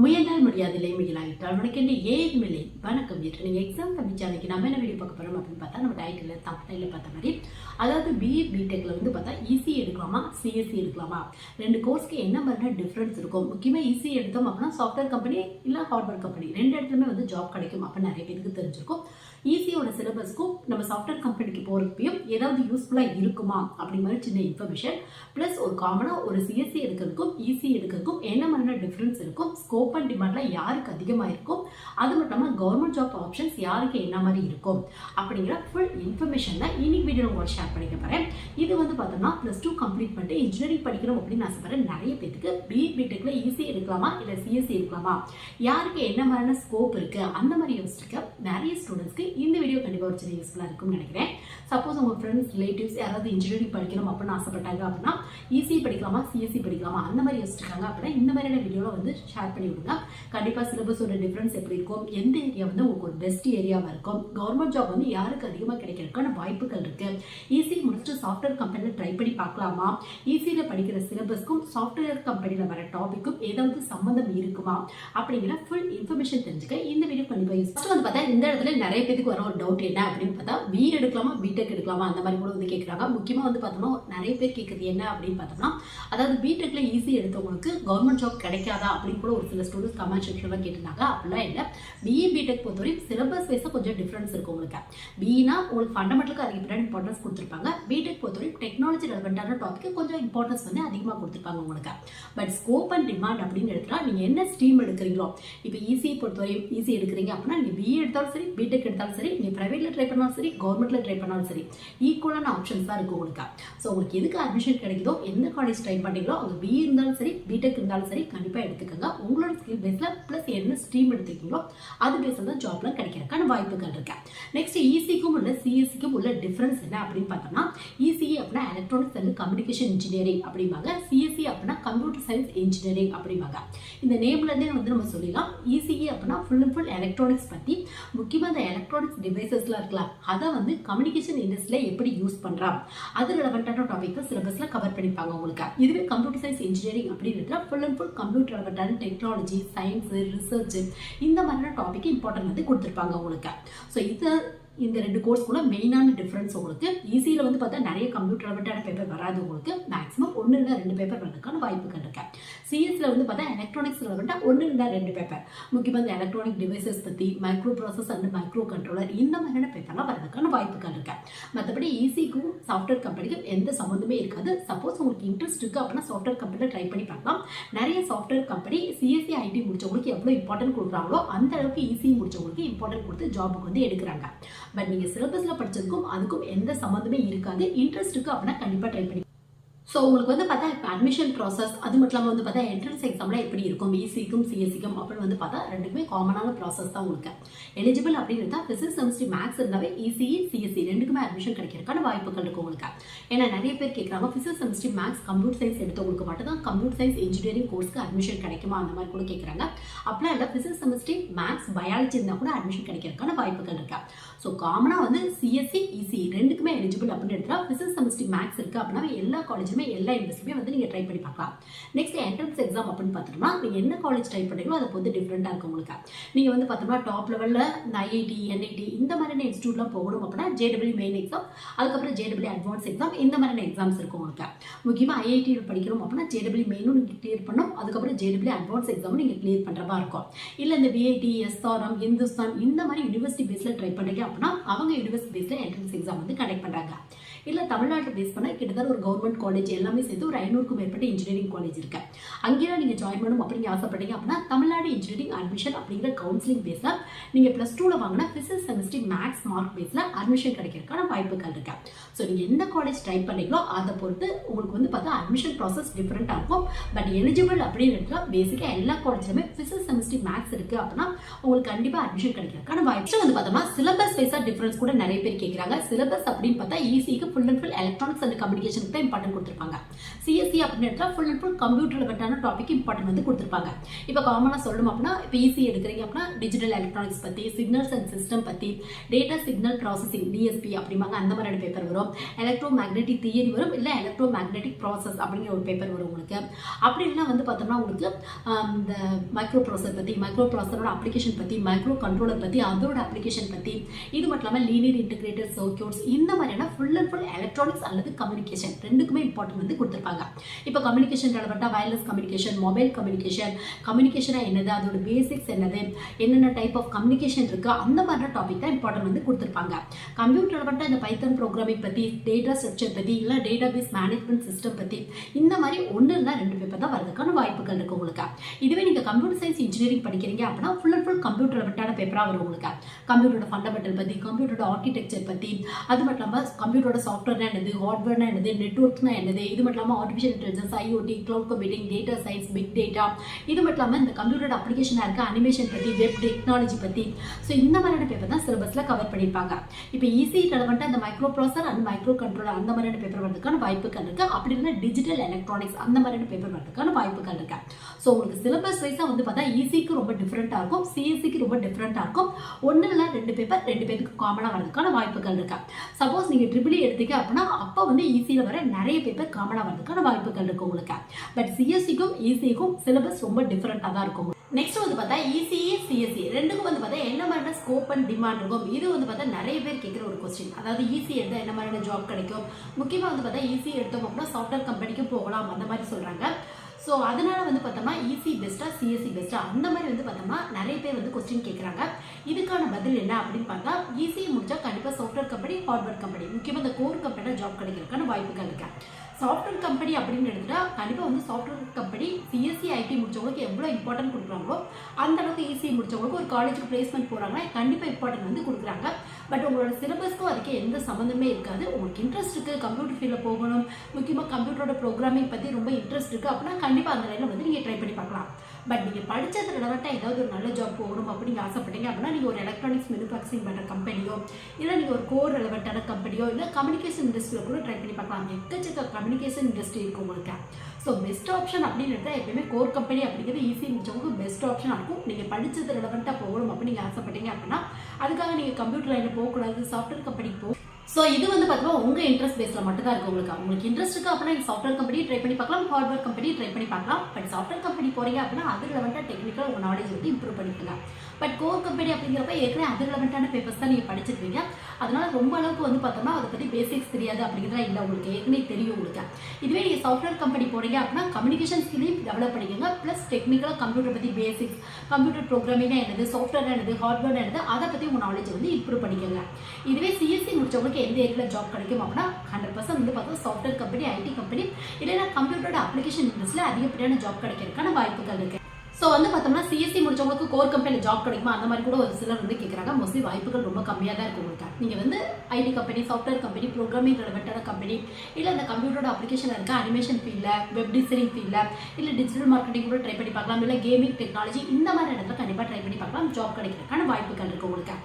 முயன்றால் முடியாதில்லை மிகிலாகிட்டால் உனக்கு என்ன ஏதும் இல்லை. வணக்கம் என்று நீங்கள் எக்ஸாம் கம்பிச்சு அன்னைக்கு நம்ம என்ன வீடியோ பார்க்க போகிறோம் அப்படின்னு பார்த்தா நம்ம டைட்டில் தமிழில் பார்த்த மாதிரி அதாவது பிஇ பிடெக்கில் வந்து பார்த்தா ஈஸி எடுக்கலாமா சிஎஸ்சி எடுக்கலாமா? ரெண்டு கோர்ஸ்க்கு என்ன மாதிரியான டிஃப்ரென்ஸ் இருக்கும்? முக்கியமாக ஈஸி எடுத்தோம் அப்படின்னா சாஃப்ட்வேர் கம்பெனி இல்லை ஹார்ட்வேர் கம்பெனி ரெண்டு இடத்துலையுமே வந்து ஜாப் கிடைக்கும் அப்படின்னு நிறைய பேருக்கு தெரிஞ்சிருக்கும். ஈஸியோட சிலபஸ்க்கும் நம்ம சாஃப்ட்வேர் கம்பெனிக்கு போகிறப்பையும் ஏதாவது யூஸ்ஃபுல்லாக இருக்குமா? அப்படி மாதிரி சின்ன இன்ஃபர்மேஷன் ப்ளஸ் ஒரு காமனாக ஒரு சிஎஸ்சி எடுக்கிறதுக்கும் ஈஸி எடுக்கிறதுக்கும் என்ன மாதிரியான டிஃப்ரென்ஸ் இருக்கும்? ஸ்கோப் அண்ட் டிமாண்ட்லாம் யாருக்கு அதிகமாக இருக்கும்? அது மட்டும் இல்லாமல் கவர்மெண்ட் ஜாப் ஆப்ஷன்ஸ் யாருக்கு என்ன மாதிரி இருக்கும்? அப்படிங்கிற ஃபுல் இன்ஃபர்மேஷன் தான் இன்னைக்கு வீடியோ உங்களுக்கு ஷேர் பண்ணிக்க போகிறேன் இது வந்து பார்த்தோம்னா ப்ளஸ் டூ கம்ப்ளீட் பண்ணிட்டு இன்ஜினியரிங் படிக்கணும் அப்படின்னு ஆசைப்படுறேன் நிறைய பேருக்கு பிஇ பிடெக்கில் ஈஸி எடுக்கலாமா? இல்லை சிஎஸ்சி எடுக்கலாமா? யாருக்கு என்ன மாதிரியான ஸ்கோப் இருக்குது அந்த மாதிரி யோசிச்சிருக்க நிறைய ஸ்டூடெண்ட்ஸ்க்கு இந்த வீடியோ கண்டிப்பாக ஒரு சின்ன யூஸ்ஃபுல்லாக இருக்கும்னு நினைக்கிறேன். சப்போஸ் உங்கள் ஃப்ரெண்ட்ஸ் ரிலேட்டிவ்ஸ் யாராவது இன்ஜினியரிங் படிக்கணும் அப்படின்னு ஆசைப்பட்டாங்க அப்படின்னா இசி படிக்கலாமா சிஎஸ்சி படிக்கலாமா? அந்த மாதிரி யோசிச்சிருக்காங்க அப்படின்னா இந்த மாதிரியான வீடியோவில் வந்து ஷேர் பண்ணி விடுங்க. கண்டிப்பாக சிலபஸோட டிஃப்ரென்ஸ் எப்படி இருக்கும்? எந்த ஏரியா வந்து உங்களுக்கு ஒரு பெஸ்ட் ஏரியாவாக இருக்கும்? கவர்மெண்ட் ஜாப் வந்து யாருக்கு அதிகமாக கிடைக்கிறதுக்கான வாய்ப்புகள் இருக்கு? ஈஸி முடிச்சுட்டு சாஃப்ட்வேர் கம்பெனியில் ட்ரை பண்ணி பார்க்கலாமா? ஈஸியில் படிக்கிற சிலபஸ்க்கும் சாஃப்ட்வேர் கம்பெனியில் வர டாபிக்கும் ஏதாவது சம்மந்தம் இருக்குமா? அப்படிங்கிற ஃபுல் இன்ஃபர்மேஷன் தெரிஞ்சுக்க இந்த வீடியோ கண்டிப்பாக யூஸ் வந்து பார்த்தா இந்த இடத்துல நிறைய பேர் பேருக்கு வர ஒரு டவுட் என்ன அப்படின்னு பார்த்தா பி எடுக்கலாமா பிடெக் எடுக்கலாமா? அந்த மாதிரி கூட வந்து கேட்குறாங்க முக்கியமாக வந்து பார்த்தோம்னா நிறைய பேர் கேட்குறது என்ன அப்படின்னு பார்த்தோம்னா அதாவது பிடெக்ல ஈஸி எடுத்தவங்களுக்கு கவர்மெண்ட் ஜாப் கிடைக்காதா அப்படின்னு கூட ஒரு சில ஸ்டூடெண்ட்ஸ் கமெண்ட் செக்ஷனில் கேட்டிருந்தாங்க. அப்படிலாம் இல்லை. பிஇ பிடெக் பொறுத்தவரையும் சிலபஸ் வைஸாக கொஞ்சம் டிஃப்ரென்ஸ் இருக்கும் உங்களுக்கு. பிஇனா உங்களுக்கு ஃபண்டமெண்டலுக்கு அதிகப்படியான இம்பார்ட்டன்ஸ் கொடுத்துருப்பாங்க. பிடெக் பொறுத்தவரையும் டெக்னாலஜி ரெலவெண்ட்டான டாபிக் கொஞ்சம் இம்பார்ட்டன்ஸ் வந்து அதிகமாக கொடுத்துருப்பாங்க உங்களுக்கு. பட் ஸ்கோப் அண்ட் டிமாண்ட் அப்படின்னு எடுத்துனா நீங்கள் என்ன ஸ்ட்ரீம் எடுக்கிறீங்களோ இப்போ ஈஸியை பொறுத்தவரையும் ஈஸி எடுக்கிறீங்க அப்படின்னா நீங்கள் பிஇ எடுத்தாலும் சரி பிடெக் எடுத்தாலும் சரி நீ ப்ரைவேட்டில் ட்ரை பண்ணாலும் சரி கவர்மெண்ட்டில் ட்ரை பண்ணாலும் சரி ஈக்குவலான ஆப்ஷன்ஸ் தான் இருக்கும் உங்களுக்கு ஸோ உங்களுக்கு எதுக்கு அட்மிஷன் கிடைக்குதோ எந்த காலேஜ் ட்ரை பண்ணுறீங்களோ அங்கே பிஇ இருந்தாலும் சரி பிடெக் இருந்தாலும் சரி கண்டிப்பாக எடுத்துக்கோங்க. உங்களோட ஸ்கில் பேஸில் ப்ளஸ் என்ன ஸ்ட்ரீம் எடுத்துக்கீங்களோ அது பேஸில் தான் ஜாப்லாம் கிடைக்கிறதுக்கான வாய்ப்புகள் இருக்கேன் நெக்ஸ்ட் இசிக்கும் உள்ள சிஎஸ்சிக்கும் உள்ள டிஃப்ரென்ஸ் என்ன அப்படின்னு பார்த்தோம்னா இசிஇ அப்படின்னா எலக்ட்ரானிக்ஸ் அண்ட் கம்யூனிகேஷன் இன்ஜினியரிங் அப்படிம்பாங்க. சிஎஸ்சி அப்படின்னா கம்ப்யூட்டர் சயின்ஸ் இன்ஜினியரிங் அப்படிம்பாங்க. இந்த நேம்லேருந்தே வந்து நம்ம சொல்லிடலாம். இசிஇ அப்படின்னா ஃபுல் அண்ட் ஃபுல் எலக்ட்ரானிக்ஸ் பற்றி முக்கியமாக இந்த எலக்ட்ரானிக்ஸ் டிவைசஸ்லாம் இருக்கலாம். அதை வந்து கம்யூனிகேஷன் இண்டஸ்ட்ரியில் எப்படி யூஸ் பண்ணுறான் அது ரெலவெண்ட்டான டாபிக் சிலபஸில் கவர் பண்ணிப்பாங்க உங்களுக்கு. இதுவே கம்ப்யூட்டர் சயின்ஸ் இன்ஜினியரிங் அப்படின்றது ஃபுல் அண்ட் ஃபுல் கம்ப்யூட்டர் ரெலவெண்ட்டான டெக்னாலஜி சயின்ஸ் ரிசர்ச் இந்த மாதிரியான டாபிக் இம்பார்ட்டன்ட் வந்து கொடுத்துருப்பாங்க உங்களுக்கு. ஸோ இது இந்த ரெண்டு கோர்ஸ்க்குள்ள மெயினான டிஃப்ரென்ஸ் உங்களுக்கு ஈஸியில் வந்து பார்த்தா நிறைய கம்ப்யூட்டர் ரெலவெண்ட்டான பேப்பர் வராது உங்களுக்கு. மேக்ஸிமம் ஒன்று இல்லை ரெண்டு பேப்பர் வரதுக்கான வாய்ப்புகள் இருக்கேன் சிஎஸ்சியில் வந்து பார்த்தா எலக்ட்ரானிக்ஸ் ரிலவெண்ட்டாக ஒன்று இல்லை ரெண்டு பேப்பர் முக்கியமாக இந்த எலக்ட்ரானிக் டிவைசஸ் பற்றி micro process and micro controller இந்த மாதிரியான பேப்பர்லாம் வரதுக்கான வாய்ப்புகள் இருக்கேன் மற்றபடி ஈஸிக்கும் சாஃப்ட்வேர் கம்பெனிக்கும் எந்த சம்மந்தமே இருக்காது. சப்போஸ் உங்களுக்கு இன்ட்ரெஸ்ட் இருக்குது அப்படின்னா சாஃப்ட்வேர் கம்பெனியில் ட்ரை பண்ணி பார்க்கலாம். நிறைய சாஃப்ட்வேர் கம்பெனி சிஎஸ்சி ஐடி முடிச்சவங்களுக்கு எவ்வளோ இம்பார்ட்டன்ட் கொடுக்குறாங்களோ அந்த அளவுக்கு ஈஸி முடிச்சவங்களுக்கு இம்பார்ட்டன்ட் கொடுத்து ஜாபுக்கு வந்து எடுக்கிறாங்க. பட் நீங்கள் சிலபஸில் படிச்சதுக்கும் அதுக்கும் எந்த சம்மந்தமே இருக்காது. இன்ட்ரெஸ்ட் இருக்கு அப்படின்னா கண்டிப்பாக ட்ரை பண்ணி ஸோ உங்களுக்கு வந்து பார்த்தா இப்போ அட்மிஷன் ப்ராசஸ் அது மட்டும் இல்லாமல் வந்து பார்த்தா என்ட்ரன்ஸ் எக்ஸாம்லாம் எப்படி இருக்கும்? இசிக்கும் சிஎஸ்சிக்கும் அப்படின்னு வந்து பார்த்தா ரெண்டுக்குமே காமனான ப்ராசஸ் தான் உங்களுக்கு. எலிஜிபிள் அப்படின்னு இருந்தால் ஃபிசிக்ஸ் செமிஸ்ட்ரி மேக்ஸ் இருந்தாவே இசிஇ சிஎஸ்சி ரெண்டுக்குமே அட்மிஷன் கிடைக்கிறதுக்கான வாய்ப்புகள் இருக்கும் உங்களுக்கு. ஏன்னா நிறைய பேர் கேட்குறாங்க physics chemistry maths computer science எடுத்தவங்களுக்கு மட்டும் தான் கம்ப்யூட்டர் சயின்ஸ் இன்ஜினியரிங் கோர்ஸ்க்கு அட்மிஷன் கிடைக்குமா? அந்த மாதிரி கூட கேட்குறாங்க அப்படிலாம் இல்லை ஃபிசிக்ஸ் செமிஸ்ட்ரி மேக்ஸ் பயாலஜி இருந்தால் கூட அட்மிஷன் கிடைக்கிறதுக்கான வாய்ப்புகள் இருக்கா. ஸோ காமனாக வந்து சிஎஸ்சி இசி ரெண்டுக்குமே எலிஜிபிள் அப்படின்னு எடுத்தால் ஃபிசிக்ஸ் செமிஸ்ட்ரி மேக்ஸ் இருக்குது அப்படின்னா எல்லா காலேஜுமே எல்லா யூனிவர்சிட்டியுமே வந்து நீங்கள் ட்ரை பண்ணி பார்க்கலாம். நெக்ஸ்ட் என்ட்ரன்ஸ் எக்ஸாம் அப்படின்னு பார்த்தோம்னா நீங்கள் என்ன காலேஜ் ட்ரை பண்ணுறீங்களோ அதை பொறுத்து டிஃப்ரெண்ட்டாக இருக்கும் உங்களுக்கு. நீங்கள் வந்து பார்த்தோம்னா டாப் லெவலில் இந்த ஐஐடி என்ஐடி இந்த மாதிரியான இன்ஸ்டியூட்லாம் போகணும் அப்படின்னா ஜேடபிள்யூ மெயின் எக்ஸாம் அதுக்கப்புறம் ஜேடபிள்யூ அட்வான்ஸ் எக்ஸாம் இந்த மாதிரியான எக்ஸாம்ஸ் இருக்கும் உங்களுக்கு. முக்கியமாக ஐஐடியில் படிக்கிறோம் அப்படின்னா ஜேடபிள்யூ மெயினும் நீங்கள் கிளியர் பண்ணணும் அதுக்கப்புறம் ஜேடபிள்யூ அட்வான்ஸ் எக்ஸாமும் நீங்கள் கிளியர் பண்ணுற மாதிரி இருக்கும். இல்லை இந்த விஐடி எஸ்ஆர்எம் இந்துஸ்தான் இந்த மாதிரி யூனிவர்சிட்டி பேஸில் ட்ரை பண்ணுறீங்க அப்படின்னா அவங்க யூனிவர்சிட்டி பேஸில் என்ட்ரன்ஸ் எக்ஸாம் வந்து கண்டக்ட் பண்ணுறாங்க இல்லை தமிழ்நாட்டில் பேஸ் பண்ணால் கிட்டத்தட்ட ஒரு கவர்மெண்ட் காலேஜ் எல்லாமே சேர்த்து ஒரு ஐநூறுக்கும் மேற்பட்ட இன்ஜினியரிங் காலேஜ் இருக்கு. அங்கேயே நீங்கள் ஜாயின் பண்ணணும் அப்படின்னு ஆசைப்பட்டீங்க அப்படின்னா தமிழ்நாடு இன்ஜினியரிங் அட்மிஷன் அப்படிங்கிற கவுன்சிலிங் பேஸில் நீங்கள் ப்ளஸ் டூவில் வாங்கினா ஃபிசிக்ஸ் செமிஸ்ட்ரி மேக்ஸ் மார்க் பேஸில் அட்மிஷன் கிடைக்கிறதுக்கான வாய்ப்புகள் இருக்கு. ஸோ நீங்கள் எந்த காலேஜ் ட்ரை பண்ணீங்களோ அதை பொறுத்து உங்களுக்கு வந்து பார்த்தா அட்மிஷன் ப்ராசஸ் டிஃப்ரெண்ட்டாக இருக்கும். பட் எலிஜிபிள் அப்படின்னு பேசிக்காக எல்லா காலேஜ்லையுமே ஃபிசிக்ஸ் செமிஸ்ட்ரி மேக்ஸ் இருக்குது அப்படின்னா உங்களுக்கு கண்டிப்பாக அட்மிஷன் கிடைக்கிறதுக்கான வாய்ப்பு. வந்து பார்த்தோம்னா சிலபஸ் வைஸாக டிஃப்ரென்ஸ் கூட நிறைய பேர் கேட்குறாங்க சிலபஸ் அப்படின்னு பார்த்தா ஈஸிக்கு full and full electronics and கம்யூனிகேஷனுக்கு தான் இம்பார்ட்டன்ட் கொடுத்துருப்பாங்க. சிஎஸ்சி அப்படின்னு ஃபுல் அண்ட் ஃபுல் கம்ப்யூட்டர் ரிலேட்டடான டாபிக் இம்பார்ட்டன்ட் வந்து கொடுத்துருப்பாங்க. இப்போ காமனாக சொல்லணும் அப்படின்னா இப்போ ஈஸி எடுக்கிறீங்க அப்படின்னா டிஜிட்டல் எலக்ட்ரானிக்ஸ் பற்றி சிக்னல்ஸ் அண்ட் சிஸ்டம் பற்றி டேட்டா சிக்னல் ப்ராசஸிங் டிஎஸ்பி அப்படிம்பாங்க அந்த மாதிரியான பேப்பர் வரும். எலக்ட்ரோ மேக்னெட்டிக் தியரி வரும் இல்லை எலக்ட்ரோ மேக்னெட்டிக் ப்ராசஸ் அப்படிங்கிற ஒரு பேப்பர் வரும் உங்களுக்கு. அப்படி இல்லைன்னா வந்து பார்த்தோம்னா உங்களுக்கு இந்த மைக்ரோ ப்ராசஸர் பற்றி மைக்ரோ ப்ராசரோட அப்ளிகேஷன் பற்றி மைக்ரோ கண்ட்ரோலர் பற்றி அதோட அப்ளிகேஷன் பற்றி இது மட்டும் இல்லாமல் லீனியர் இன்டிகிரேட்டட் சர்க்கியூட்ஸ் இந்த மாதிரியான ஃபுல் அண்ட் ஃபுல் எலக்ட்ரானிக்ஸ் அல்லது கம்யூனிகேஷன் ரெண்டுக்குமே இம்பார்ட்டன்ட் வந்து கொடுத்துருப்பாங்க. இப்போ கம்யூனிகேஷன் ரெலவெண்ட்டாக வயர்லெஸ் கம்யூனிகேஷன் மொபைல் கம்யூனிகேஷன் கம்யூனிகேஷனாக என்னது அதோட பேசிக்ஸ் என்னது என்னென்ன டைப் ஆஃப் கம்யூனிகேஷன் இருக்குது அந்த மாதிரியான டாபிக் தான் இம்பார்ட்டன்ட் வந்து கொடுத்துருப்பாங்க. கம்ப்யூட்டர் ரெலவெண்ட்டாக இந்த பைத்தன் ப்ரோக்ராமிங் பற்றி டேட்டா ஸ்ட்ரக்சர் பற்றி இல்லை டேட்டா பேஸ் மேனேஜ்மெண்ட் சிஸ்டம் பற்றி இந்த மாதிரி ஒன்று இருந்தால் ரெண்டு பேப்பர் தான் வரதுக்கான வாய்ப்புகள் இருக்குது உங்களுக்கு. இதுவே நீங்கள் கம்ப்யூட்டர் சயின்ஸ் இன்ஜினியரிங் படிக்கிறீங்க அப்படின்னா ஃபுல் அண்ட் ஃபுல் கம்ப்யூட்டர் பெட்டான பேப்பராக வரும் உங்களுக்கு. கம்ப்யூட்டரோட ஃபண்டமெண்டல் பற்றி கம்ப்யூட்டரோட ஆர்கிடெக்சர் பற்றி அது மட்டும் இல்லாமல் கம்ப்யூட்டரோட சாஃப்ட்வேர்னா என்னது ஹார்ட்வேர்னா என்னது நெட்ஒர்க்னா என்னது இது மட்டும் இல்லாமல் artificial intelligence IoT cloud computing data science big data இது மட்டும் இல்லாமல் இந்த கம்ப்யூட்டரோட அப்ளிகேஷனாக இருக்க அனிமேஷன் பற்றி வெப் டெக்னாலஜி பற்றி ஸோ இந்த மாதிரியான பேப்பர் தான் சிலபஸில் கவர் பண்ணியிருப்பாங்க. இப்போ ஈஸி ரெலவெண்ட்டாக அந்த மைக்ரோ ப்ராசர் அண்ட் மைக்ரோ கண்ட்ரோலர் அந்த மாதிரியான பேப்பர் வரதுக்கான வாய்ப்புகள் இருக்கு. அப்படி இல்லைன்னா டிஜிட்டல் எலக்ட்ரானிக்ஸ் அந்த மாதிரியான பேப்பர் வரதுக்கான வாய்ப்புகள் இருக்கு. ஸோ உங்களுக்கு சிலபஸ் வைஸாக வந்து பார்த்தா ஈஸி ஈஸிக்கு ரொம்ப டிஃப்ரெண்ட்டாக இருக்கும் சிஎஸ்சிக்கு ரொம்ப டிஃப்ரெண்ட்டாக இருக்கும் ஒன்று இல்லை ரெண்டு பேப்பர் ரெண்டு பேருக்கு காமனாக வரதுக்கான வாய்ப்புகள் இருக்கு. சப்போஸ் நீங்கள் ட்ரிபிள் எடுத்தீங்க அப்படின்னா அப்போ வந்து ஈஸியில் வர நிறைய பேப்பர் காமனாக வரதுக்கான வாய்ப்புகள் இருக்கு உங்களுக்கு. பட் சிஎஸ்சிக்கும் ஈஸிக்கும் சிலபஸ் ரொம்ப டிஃப்ரெண்ட்டாக தான் இருக்கும் நெக்ஸ்ட் வந்து பார்த்தா இசிஇ சிஎஸ்சி ரெண்டுக்கும் வந்து பார்த்தா என்ன மாதிரியான ஸ்கோப் அண்ட் டிமாண்ட் இருக்கும்? இது வந்து பார்த்தா நிறைய பேர் கேட்குற ஒரு கொஸ்டின் அதாவது ஈஸி எடுத்தால் என்ன மாதிரியான ஜாப் கிடைக்கும்? முக்கியமாக வந்து பார்த்தா ஈஸி எடுத்தோம் அப்படின்னா சாஃப்ட்வேர் கம்பெனிக்கு போகலாம் அந்த மாதிரி சொல்கிறாங்க ஸோ அதனால வந்து பார்த்தோம்னா இசி பெஸ்ட்டா சிஎஸ்சி பெஸ்ட்டா அந்த மாதிரி வந்து பார்த்தோம்னா நிறைய பேர் வந்து கொஸ்டின் கேட்குறாங்க இதுக்கான பதில் என்ன அப்படின்னு பார்த்தா ஈஸி முடிச்சா கண்டிப்பாக சாஃப்ட்வேர் கம்பெனி ஹார்ட்வேர் கம்பெனி முக்கியமாக இந்த கோர் கம்பெனியில் ஜாப் கிடைக்கிறதுக்கான வாய்ப்புகள் இருக்கு. சாஃப்ட்வேர் கம்பெனி அப்படின்னு எடுத்துட்டா கண்டிப்பாக வந்து சாஃப்ட்வேர் கம்பெனி சிஎஸ்சி ஐடி முடிச்சவங்களுக்கு எவ்வளோ இம்பார்ட்டன்ட் கொடுக்குறாங்களோ அந்த அளவுக்கு ஈஸி முடிச்சவங்களுக்கு ஒரு காலேஜுக்கு பிளேஸ்மெண்ட் போகிறாங்கன்னா கண்டிப்பாக இம்பார்ட்டன்ட் வந்து கொடுக்குறாங்க. பட் உங்களோட சிலபஸ்க்கும் அதுக்கு எந்த சம்மந்தமே இருக்காது. உங்களுக்கு இன்ட்ரெஸ்ட் இருக்குது கம்ப்யூட்டர் ஃபீல்டில் போகணும். முக்கியமாக கம்ப்யூட்டரோட ப்ரோக்ராமிங் பற்றி ரொம்ப இன்ட்ரெஸ்ட் இருக்குது அப்படின்னா கண்டிப்பாக அந்த லைனில் வந்து நீங்கள் ட்ரை பண்ணி பார்க்கலாம். பட் நீங்கள் படித்தது ரிலவெண்ட்டாக ஏதாவது ஒரு நல்ல ஜாப் போகணும் அப்படின்னு ஆசைப்பட்டீங்க அப்படின்னா நீங்கள் ஒரு எலக்ட்ரானிக்ஸ் மேனுஃபேக்சரிங் பண்ணுற கம்பெனியோ இல்லை நீங்கள் ஒரு கோர் ரிலவெண்ட்டான கம்பெனியோ இல்லை கம்யூனிகேஷன் இண்டஸ்ட்ரியில் கூட ட்ரை பண்ணி பார்க்கலாம். எக்கச்சக்க கம்யூனிகேஷன் இண்டஸ்ட்ரி இருக்குது உங்களுக்கு. ஸோ பெஸ்ட் ஆப்ஷன் அப்படின்னு எடுத்தால் எப்பயுமே கோர் கம்பெனி அப்படிங்கிறது ஈஸி முடிச்சவங்க பெஸ்ட் ஆப்ஷனாக இருக்கும். நீங்கள் படித்தது ரெலவெண்ட்டாக போகணும் அப்படின்னு நீங்கள் ஆசைப்பட்டீங்க அப்படின்னா அதுக்காக நீங்கள் கம்ப்யூட்டர் லைனில் போகக்கூடாது சாஃப்ட்வேர் கம்பெனிக்கு போ ஸோ இது வந்து பார்த்தீங்கன்னா உங்கள் இன்ட்ரெஸ்ட் பேஸில் மட்டும் தான் இருக்கு உங்களுக்கு. உங்களுக்கு இன்ட்ரெஸ்ட் இருக்கு அப்படின்னா நீங்கள் சாஃப்ட்வேர் கம்பெனி ட்ரை பண்ணி பார்க்கலாம். ஹார்ட்வேர் கம்பெனி ட்ரை பண்ணி பார்க்கலாம். பட் சாஃப்ட்வேர் கம்பெனி போறீங்க அப்படின்னா அது ரிலவெண்ட்டாக டெக்னிக்கல் உங்கள் நாலேஜ் வந்து இம்ப்ரூவ் பண்ணிக்கலாம் பட் கோர் கம்பெனி அப்படிங்கிறப்ப ஏற்கனவே அது ரிலவெண்ட்டான பேப்பர்ஸ் தான் நீங்கள் படிச்சிருப்பீங்க. அதனால ரொம்ப அளவுக்கு வந்து பார்த்தோம்னா அதை பற்றி பேசிக்ஸ் தெரியாது அப்படிங்கிறதா இல்லை உங்களுக்கு. ஏற்கனவே தெரியும் உங்களுக்கு. இதுவே நீங்கள் சாஃப்ட்வேர் கம்பெனி போறீங்க அப்படின்னா கம்யூனிகேஷன் ஸ்கிலையும் டெவலப் பண்ணிக்கோங்க. ப்ளஸ் டெக்னிக்கலாக கம்ப்யூட்டர் பற்றி பேசிக்ஸ் கம்ப்யூட்டர் ப்ரோக்ராமிங்காக என்னது சாஃப்ட்வேர் என்னது ஹார்ட்வேர் என்னது அதை பற்றி உங்கள் நாலேஜ் வந்து இம்ப்ரூவ் பண்ணிக்கோங்க. இதுவே சிஎஸ்சி உங்களுக்கு எந்த ஏரியாவில் ஜாப் கிடைக்கும் அப்படின்னா ஹண்ட்ரட் பர்சன்ட் வந்து பார்த்தா சாஃப்ட்வேர் கம்பெனி ஐடி கம்பெனி இல்லைன்னா கம்ப்யூட்டரோட அப்ளிகேஷன் இண்டஸ்ட்ரியில் அதிகப்படியான ஜாப் கிடைக்கிறதுக்கான வாய்ப்புகள் இருக்கு. ஸோ வந்து பார்த்தோம்னா சிஎஸ்சி முடிச்சவங்களுக்கு கோர் கம்பெனியில் ஜாப் கிடைக்குமா? அந்த மாதிரி கூட ஒரு சிலர் வந்து கேட்குறாங்க மோஸ்ட்லி வாய்ப்புகள் ரொம்ப கம்மியாக தான் இருக்கும் உங்களுக்கு நீங்கள் வந்து IT company software company programming ரெலவெண்ட்டான company இல்லை இந்த கம்ப்யூட்டரோட அப்ளிகேஷன் இருக்க அனிமேஷன் ஃபீல்டில் வெப் டிசைனிங் ஃபீல்டில் இல்லை டிஜிட்டல் மார்க்கெட்டிங் கூட ட்ரை பண்ணி பார்க்கலாம். இல்லை கேமிங் டெக்னாலஜி இந்த மாதிரி இடத்துல கண்டிப்பாக ட்ரை பண்ணி பார்க்கலாம். ஜாப் கிடைக்கிறதுக்கான வாய்ப்புகள் இருக்குது உங்களுக்கு.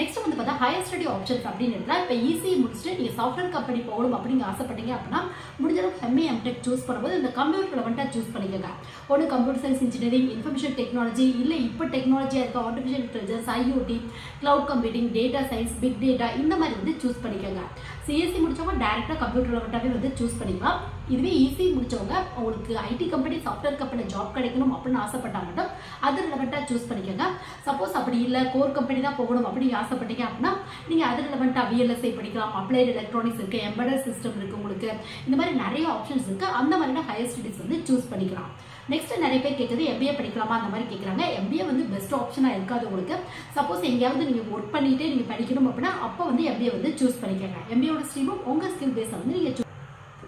நெக்ஸ்ட் வந்து பார்த்தா ஹையர் ஸ்டடி ஆப்ஷன்ஸ் அப்படின்னு இருந்தால் இப்போ ஈஸி முடிச்சுட்டு நீங்கள் சாஃப்ட்வேர் கம்பெனி போகணும் அப்படின்னு ஆசைப்பட்டீங்க அப்படின்னா முடிஞ்சளவுக்கு எம்ஏ எம்டெக் சூஸ் பண்ணும்போது இந்த கம்ப்யூட்டர் ரிலவெண்ட்டாக சூஸ் பண்ணிக்கோங்க. ஒன்று computer science engineering information technology இல்லை இப்போ டெக்னாலஜியாக இருக்க artificial intelligence IoT cloud computing data science big data இந்த மாதிரி வந்து சூஸ் பண்ணிக்கோங்க. சிஎஸ்சி முடிச்சவங்க டேரெக்டாக கம்ப்யூட்டர் ரெலவெண்ட்டாகவே வந்து சூஸ் பண்ணிக்கலாம். இதுவே ஈஸி முடிச்சவங்க அவங்களுக்கு IT company software company job கிடைக்கணும் அப்படின்னு ஆசைப்பட்டா மட்டும் அது ரிலவெண்ட்டாக சூஸ் பண்ணிக்கோங்க. சப்போஸ் அப்படி இல்லை கோர் கம்பெனி தான் போகணும் அப்படின்னு ஆசைப்பட்டீங்க அப்படின்னா நீங்கள் அது ரிலவெண்ட்டாக விஎல்எஸ்ஐ படிக்கலாம். அப்ளைடு எலக்ட்ரானிக்ஸ் இருக்குது எம்படர் சிஸ்டம் இருக்குது உங்களுக்கு. இந்த மாதிரி நிறைய ஆப்ஷன்ஸ் இருக்குது அந்த மாதிரியான ஹையர் ஸ்டடீஸ் வந்து சூஸ் பண்ணிக்கலாம். நெக்ஸ்ட் நிறைய பேர் கேட்குறது எம்பிஏ படிக்கலாமா? அந்த மாதிரி கேட்குறாங்க எம்பிஏ வந்து பெஸ்ட் ஆப்ஷனாக இருக்காது உங்களுக்கு. சப்போஸ் எங்கேயாவது நீங்கள் ஒர்க் பண்ணிகிட்டே நீங்கள் படிக்கணும் அப்படின்னா அப்போ வந்து எம்பிஏ வந்து சூஸ் பண்ணிக்கோங்க. எம்பிஏட ஸ்ட்ரீமும் உங்கள் ஸ்கில் பேஸை வந்து நீங்கள்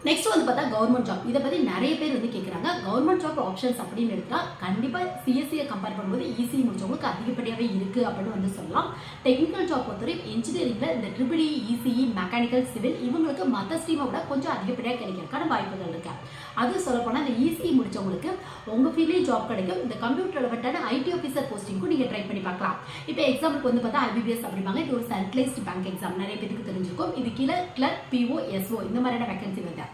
நெக்ஸ்ட் வந்து பார்த்தா கவர்மெண்ட் ஜாப் இதை பற்றி நிறைய பேர் வந்து கேட்குறாங்க கவர்மெண்ட் ஜாப் ஆப்ஷன்ஸ் அப்படின்னு எடுத்தால் கண்டிப்பாக சிஎஸ்சியை கம்பேர் பண்ணும்போது ஈஸி முடிச்சவங்களுக்கு அதிகப்படியாகவே இருக்குது அப்படின்னு வந்து சொல்லலாம். டெக்னிக்கல் ஜாப் பொறுத்தவரை இன்ஜினியரிங்கில் இந்த ட்ரிபிள் இசிஇ மெக்கானிக்கல் சிவில் இவங்களுக்கு மற்ற ஸ்ட்ரீமை விட கொஞ்சம் அதிகப்படியாக கிடைக்கிறதுக்கான வாய்ப்புகள் இருக்கு. அது சொல்லப்போனால் இந்த இசிஇ முடிச்சவங்களுக்கு உங்கள் ஃபீல்டே ஜாப் கிடைக்கும். இந்த கம்ப்யூட்டர் ரிலேட்டட் ஐடி ஆஃபீஸர் போஸ்டிங்க்கும் நீங்கள் ட்ரை பண்ணி பார்க்கலாம். இப்போ எக்ஸாம்பிளுக்கு வந்து பார்த்தா ஐபிபிஎஸ் அப்படிம்பாங்க. இது ஒரு சென்ட்ரலைஸ்ட் பேங்க் எக்ஸாம் நிறைய பேருக்கு தெரிஞ்சிருக்கும். இது கீழே கிளர்க் பிஓ எஸ்ஓ இந்த மாதிரியான வேகன்சி வந்து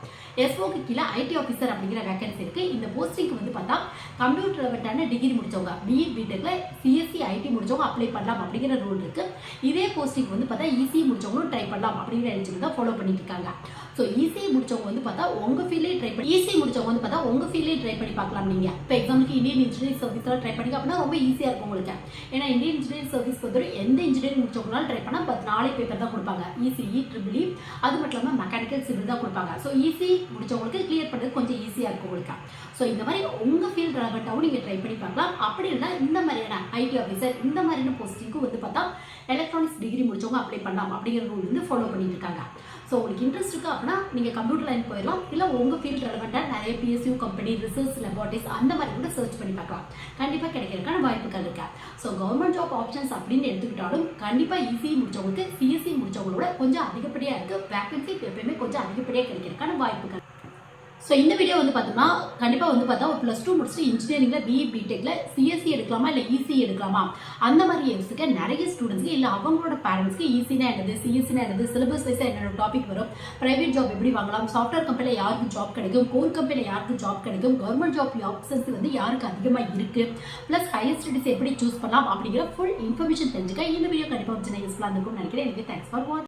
எஸ்ஓக்கு கீழே ஐடி ஆஃபீஸர் அப்படிங்கிற வேகன்சி இருக்கு. இந்த போஸ்டிங்க்கு வந்து பார்த்தா கம்ப்யூட்டர் ரிலேட்டடான டிகிரி முடிச்சவங்க பிஇ பிடெக்ல சிஎஸ்சி ஐடி முடிச்சவங்க அப்ளை பண்ணலாம் அப்படிங்கிற ரூல் இருக்கு. இதே போஸ்டிங் வந்து பார்த்தா ஈஸி முடிச்சவங்களும் ட்ரை பண்ணலாம் அப்படிங்கிற எலிஜிபிள் தான் ஃபாலோ பண்ணிட்டு இருக்காங்க. ஸோ ஈஸி முடிச்சவங்க வந்து பார்த்தா உங்க ஃபீல்டே ட்ரை பண்ணி ஈஸி முடிச்சவங்க வந்து பார்த்தா உங்க ஃபீல்டே ட்ரை பண்ணி பார்க்கலாம் நீங்க. இப்போ எக்ஸாம்பிளுக்கு இந்தியன் இன்ஜினியரிங் சர்வீஸ்ல ட்ரை பண்ணி அப்படின்னா ரொம்ப ஈஸியாக இருக்கும் உங்களுக்கு. ஏன்னா இந்தியன் இன்ஜினியரிங் சர்வீஸ் பொறுத்தவரை எந்த இன்ஜினியரிங் முடிச்சவங்களாலும் ட்ரை பண்ணால் பத்து நாளை பேப்பர் தான் கொடுப்பாங்க. ஈஸி இசிஇ ட்ரிபிளி அது மட்டும் இல்லாமல் மெக்கானிக்கல் சிவில் தான் கொடுப்பாங்க. ஸோ ஈஸி முடிச்சவங்களுக்கு கிளியர் பண்ணுறது கொஞ்சம் ஈஸியாக இருக்கும் உங்களுக்கு. ஸோ இந்த மாதிரி உங்கள் ஃபீல்ட் ரெலவெண்ட்டாகவும் நீங்கள் ட்ரை பண்ணி பார்க்கலாம். அப்படி இல்லைனா இந்த மாதிரியான ஐடி ஆஃபீஸர் இந்த மாதிரியான போஸ்டிங்க்கும் வந்து பார்த்தா எலக்ட்ரானிக்ஸ் டிகிரி முடிச்சவங்க அப்ளை பண்ணலாம் அப்படிங்கிற ரூல் வந்து ஃபாலோ பண்ணிட்டு இருக்காங்க. ஸோ உங்களுக்கு இன்ட்ரெஸ்ட் இருக்கு அப்படின்னா நீங்கள் கம்ப்யூட்டர் லைன் போயிடலாம். இல்லை உங்கள் ஃபீல்ட் ரெலவெண்ட்டாக நிறைய பிஎஸ்யூ கம்பெனி ரிசர்ச் லெபார்ட்டிஸ் அந்த மாதிரி கூட சர்ச் பண்ணி பார்க்கலாம். கண்டிப்பாக கிடைக்கிறதுக்கான வாய்ப்புகள் இருக்கா. ஸோ கவர்மெண்ட் ஜாப் ஆப்ஷன்ஸ் அப்படின்னு எடுத்துக்கிட்டாலும் கண்டிப்பாக ஈஸி முடிச்சவங்களுக்கு சிஎஸ்சி முடிச்சவங்களோட கொஞ்சம் அதிகப்படியாக இருக்குது வேகன்சி எப்பயுமே கொஞ்சம் அதிகப்படியாக கிடைக்கிறதுக்கான வாய்ப்புகள் ஸோ இந்த வீடியோ வந்து பார்த்தோம்னா கண்டிப்பாக வந்து பார்த்தா ஒரு ப்ளஸ் டூ முடிச்சுட்டு இன்ஜினியரிங்கில் பிஇ பிடெக்ல சிஎஸ்சி எடுக்கலாமா இல்லை இசி எடுக்கலாமா? அந்த மாதிரி யூஸுக்கு நிறைய ஸ்டூடெண்ட்ஸ்க்கு இல்லை அவங்களோட பேரண்ட்ஸ்க்கு ஈஸினா என்னது சிஎஸ்சினா என்னது சிலபஸ் வைஸாக என்னோட டாபிக் வரும் ப்ரைவேட் ஜாப் எப்படி வாங்கலாம் சாஃப்ட்வேர் கம்பெனியில் யாருக்கு ஜாப் கிடைக்கும் கோர் கம்பெனியில் யாருக்கு ஜாப் கிடைக்கும் கவர்மெண்ட் ஜாப் ஆப்ஷன்ஸ் வந்து யாருக்கு அதிகமாக இருக்குது ப்ளஸ் ஹையர் ஸ்டடிஸ் எப்படி சூஸ் பண்ணலாம் அப்படிங்கிற ஃபுல் இன்ஃபர்மேஷன் தெரிஞ்சுக்க இந்த வீடியோ கண்டிப்பாக சின்ன யூஸ்ஃபுல்லாக இருக்கும்னு நினைக்கிறேன். எனக்கு தேங்க்ஸ் ஃபார் வாட்ச்